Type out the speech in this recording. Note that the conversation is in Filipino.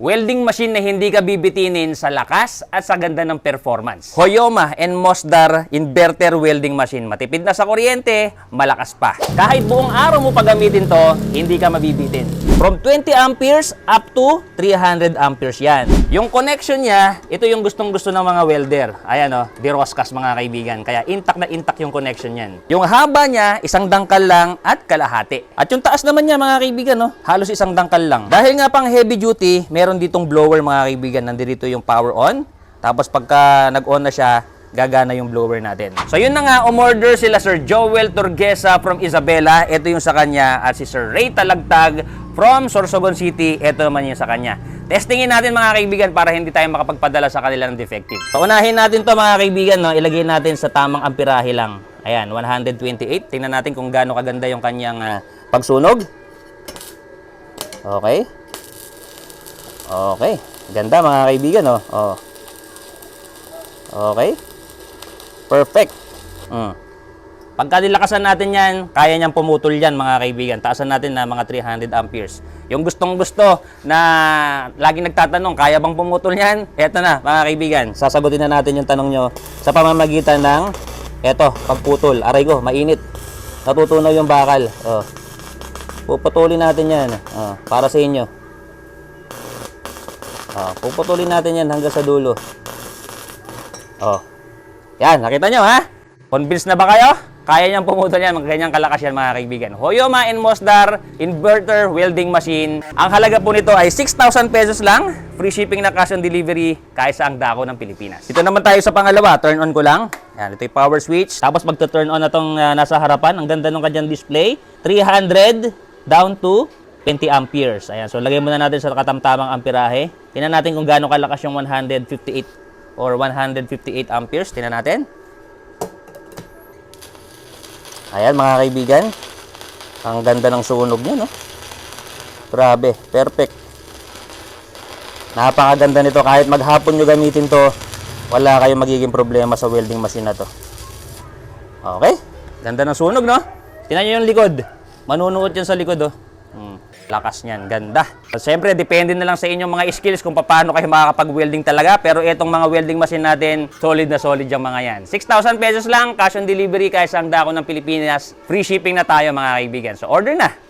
Welding machine na hindi ka bibitinin sa lakas at sa ganda ng performance. Hoyoma and Mosdar Inverter Welding Machine. Matipid na sa kuryente, malakas pa. Kahit buong araw mo pagamitin to, hindi ka mabibitin. From 20 amperes up to 300 amperes yan. Yung connection niya, ito yung gustong gusto ng mga welder. Ayan o, diroskas mga kaibigan. Kaya intact na intact yung connection niyan. Yung haba niya, isang dangkal lang at kalahati. At yung taas naman niya mga kaibigan, no, halos isang dangkal lang. Dahil nga pang heavy duty, meron ditong blower mga kaibigan. Nandito yung power on. Tapos pagka nag-on na siya, gagana yung blower natin. So yun na nga, umorder sila Sir Joel Turgesa from Isabela. Ito yung sa kanya. At si Sir Ray Talagtag from Sorsogon City. Ito naman yung sa kanya. Testingin natin mga kaibigan para hindi tayo makapagpadala sa kanila ng defective. Paunahin natin to mga kaibigan, no? ilagay natin sa tamang amperahe lang. Ayan, 128. Tingnan natin kung gaano kaganda yung kanyang ah, pagsunog. Okay. Okay. Ganda mga kaibigan, oh. oh. Okay. Perfect. Mm. Pagka nilakasan natin yan, kaya niyang pumutol yan mga kaibigan. Taasan natin na mga 300 amperes. Yung gustong gusto na laging nagtatanong, kaya bang pumutol yan? Eto na mga kaibigan. Sasagutin na natin yung tanong nyo sa pamamagitan ng eto, pagputol. Aray ko, mainit. Natutunaw yung bakal. Oh. Puputulin natin yan. Oh, para sa inyo. Oh, puputulin natin yan hanggang sa dulo. Oh. Yan, nakita nyo ha? Convinced na ba kayo? Kaya niyang pumutol yan, ganyang kalakas yan mga kaibigan. Hoyoma and Mosdar Inverter Welding Machine. Ang halaga po nito ay 6,000 pesos lang. Free shipping na cash on delivery kahit sa ang dako ng Pilipinas. Dito naman tayo sa pangalawa, turn on ko lang. Yan, ito yung power switch. Tapos magta-turn on na tong ah, nasa harapan. Ang ganda ng kanyang display. 300 down to 20 amperes. Ayan, so lagay muna natin sa katamtamang amperahe. Tingnan natin kung gaano kalakas yung 158 or 158 amperes. Tingnan natin. Ayan mga kaibigan. Ang ganda ng sunog niya, no? Grabe, perfect. Napakaganda nito. Kahit maghapon nyo gamitin to, wala kayong magiging problema sa welding machine na to. Okay? Ganda ng sunog, no? Tingnan nyo yung likod. Manunuot yan sa likod, oh. Hmm. Lakas niyan, ganda. Siyempre, depende na lang sa inyong mga skills kung paano kayo makakapag-welding talaga. Pero itong mga welding machine natin, solid na solid yung mga yan. 6,000 pesos lang, cash on delivery kahit sa ang dako ng Pilipinas. Free shipping na tayo mga kaibigan. So order na!